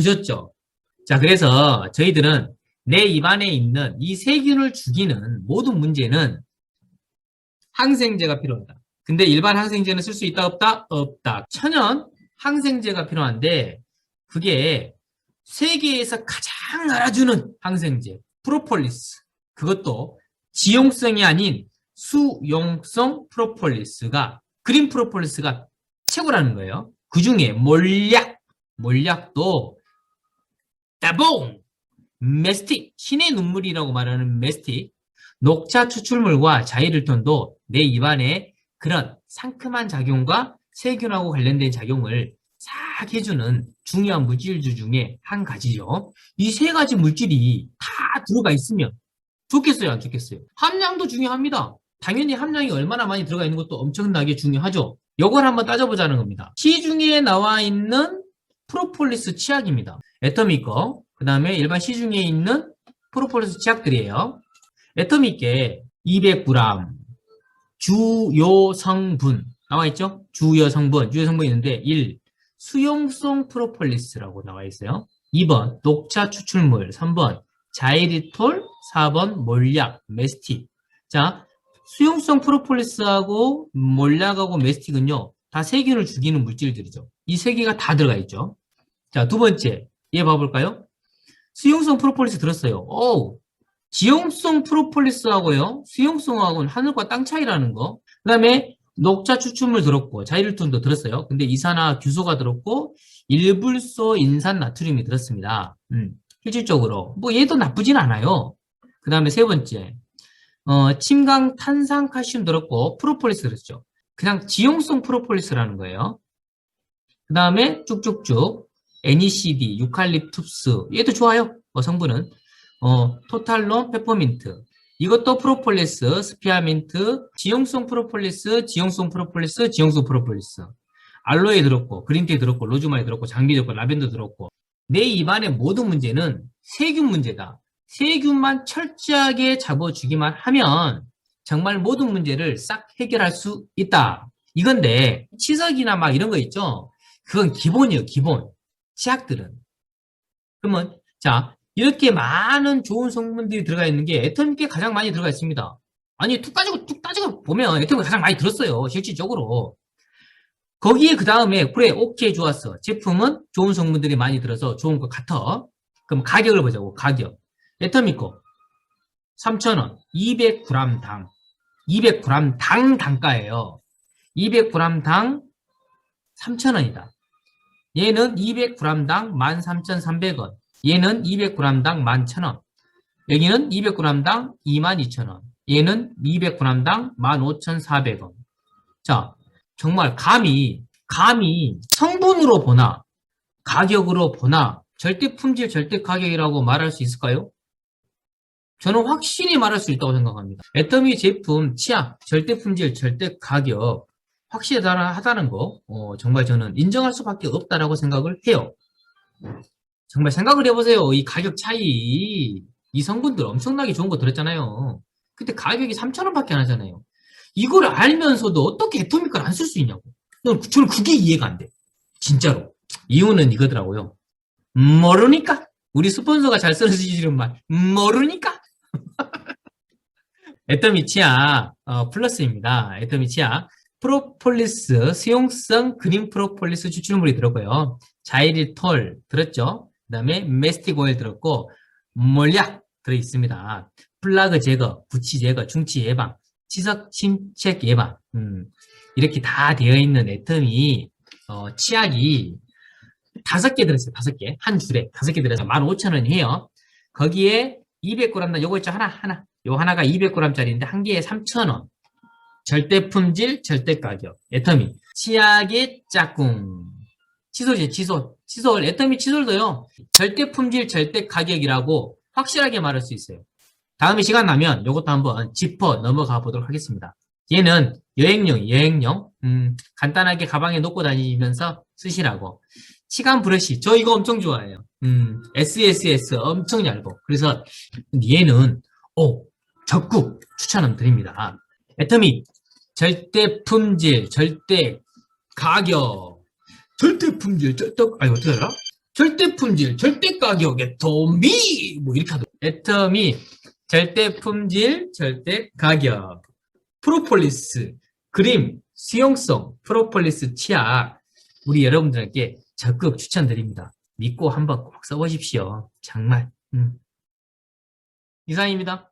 보셨죠? 자, 그래서 저희들은 내 입안에 있는 이 세균을 죽이는 모든 문제는 항생제가 필요하다. 근데 일반 항생제는 쓸 수 있다 없다? 없다. 천연 항생제가 필요한데 그게 세계에서 가장 알아주는 항생제 프로폴리스 그것도 지용성이 아닌 수용성 프로폴리스가 그린 프로폴리스가 최고라는 거예요. 그 중에 몰약 몰약도 따봉 메스틱 신의 눈물이라고 말하는 메스틱 녹차 추출물과 자이를톤도 내 입안에 그런 상큼한 작용과 세균하고 관련된 작용을 싹 해주는 중요한 물질들 중에 한 가지죠. 이 세 가지 물질이 다 들어가 있으면 좋겠어요, 안 좋겠어요? 함량도 중요합니다. 당연히 함량이 얼마나 많이 들어가 있는 것도 엄청나게 중요하죠. 이걸 한번 따져보자는 겁니다. 시중에 나와 있는 프로폴리스 치약입니다. 애터미 거, 그 다음에 일반 시중에 있는 프로폴리스 치약들이에요. 애터미께 200g 주요 성분 나와 있죠? 주요 성분, 주요 성분이 있는데 1. 수용성 프로폴리스라고 나와 있어요. 2번 녹차 추출물, 3번 자이리톨, 4번 몰약, 메스틱. 자, 수용성 프로폴리스하고 몰약하고 메스틱은요. 다 세균을 죽이는 물질들이죠. 이 세 개가 다 들어가 있죠. 자, 두 번째. 얘 봐볼까요? 수용성 프로폴리스 들었어요. 오, 지용성 프로폴리스하고요. 수용성하고는 하늘과 땅 차이라는 거. 그 다음에 녹차 추출물 들었고 자이르톤도 들었어요. 근데 이산화 규소가 들었고 일불소 인산 나트륨이 들었습니다. 음, 실질적으로 뭐 얘도 나쁘진 않아요. 그 다음에 세 번째 어, 침강 탄산 칼슘 들었고 프로폴리스 들었죠. 그냥 지용성 프로폴리스라는 거예요. 그 다음에 쭉쭉쭉 NECD, 유칼립투스 얘도 좋아요. 어, 성분은 어, 토탈론, 페퍼민트. 이것도 프로폴리스, 스피아민트, 지용성 프로폴리스, 지용성 프로폴리스, 지용성 프로폴리스. 알로에 들었고, 그린티 들었고, 로즈마리 들었고, 장미 들었고, 라벤더 들었고. 내 입안의 모든 문제는 세균 문제다. 세균만 철저하게 잡아주기만 하면 정말 모든 문제를 싹 해결할 수 있다. 이건데, 치석이나 막 이런 거 있죠? 그건 기본이에요, 기본. 치약들은. 그러면, 자, 이렇게 많은 좋은 성분들이 들어가 있는 게 애터미께 가장 많이 들어가 있습니다. 아니 툭 따지고 툭 따지고 보면 애터미가 가장 많이 들었어요. 실질적으로. 거기에 그 다음에 그래 오케이 좋았어. 제품은 좋은 성분들이 많이 들어서 좋은 것 같아. 그럼 가격을 보자고 가격. 애터미 거 3,000원 200g 당 200g 당 단가예요. 200g 당 3,000원이다. 얘는 200g 당 13,300원. 얘는 200g당 11,000원. 여기는 200g당 22,000원. 얘는 200g당 15,400원. 자, 정말 감히, 감히 성분으로 보나, 가격으로 보나, 절대 품질, 절대 가격이라고 말할 수 있을까요? 저는 확실히 말할 수 있다고 생각합니다. 애터미 제품, 치약, 절대 품질, 절대 가격, 확실하다는 거, 어, 정말 저는 인정할 수밖에 없다라고 생각을 해요. 정말 생각을 해보세요. 이 가격 차이. 이 성분들 엄청나게 좋은 거 들었잖아요. 근데 가격이 3,000원밖에 안 하잖아요. 이걸 알면서도 어떻게 애토믹 걸안쓸 수 있냐고. 저는 그게 이해가 안 돼. 진짜로. 이유는 이거더라고요. 모르니까. 우리 스폰서가 잘 쓰러지는 말. 모르니까. 애터미 치아 어, 플러스입니다. 애터미 치아. 프로폴리스, 수용성 그린 프로폴리스 추출물이 들었고요. 자이리톨 들었죠? 그 다음에 메스틱 오일 들었고 몰약 들어있습니다. 플라그 제거, 부치 제거, 중치 예방, 치석 침책 예방 음, 이렇게 다 되어 있는 애텀이 어, 치약이 다섯 개 들었어요. 다섯 개. 한 줄에 다섯 개 들어서 15,000원이 해요. 거기에 200g, 요거 있죠. 하나, 하나. 요 하나가 200g짜리인데 한 개에 3,000원. 절대 품질, 절대 가격. 애터미. 치약의 짝꿍. 칫솔이죠, 칫솔. 칫솔, 애터미 칫솔도요, 절대 품질, 절대 가격이라고 확실하게 말할 수 있어요. 다음에 시간 나면 이것도 한번 짚어 넘어가 보도록 하겠습니다. 얘는 여행용, 여행용, 음, 간단하게 가방에 놓고 다니면서 쓰시라고. 치간 브러쉬, 저 이거 엄청 좋아해요. 음, SSS 엄청 얇고. 그래서 얘는, 오, 적극 추천을 드립니다. 애터미, 절대 품질, 절대 가격. 절대 품질, 절대, 아니, 어떻게 알아? 절대 품질, 절대 가격에 도미 뭐 이렇게 하더라고요. 애터미 절대 품질, 절대 가격. 프로폴리스, 그림, 수용성, 프로폴리스 치약. 우리 여러분들에게 적극 추천드립니다. 믿고 한번 꼭 써보십시오. 정말. 음. 이상입니다.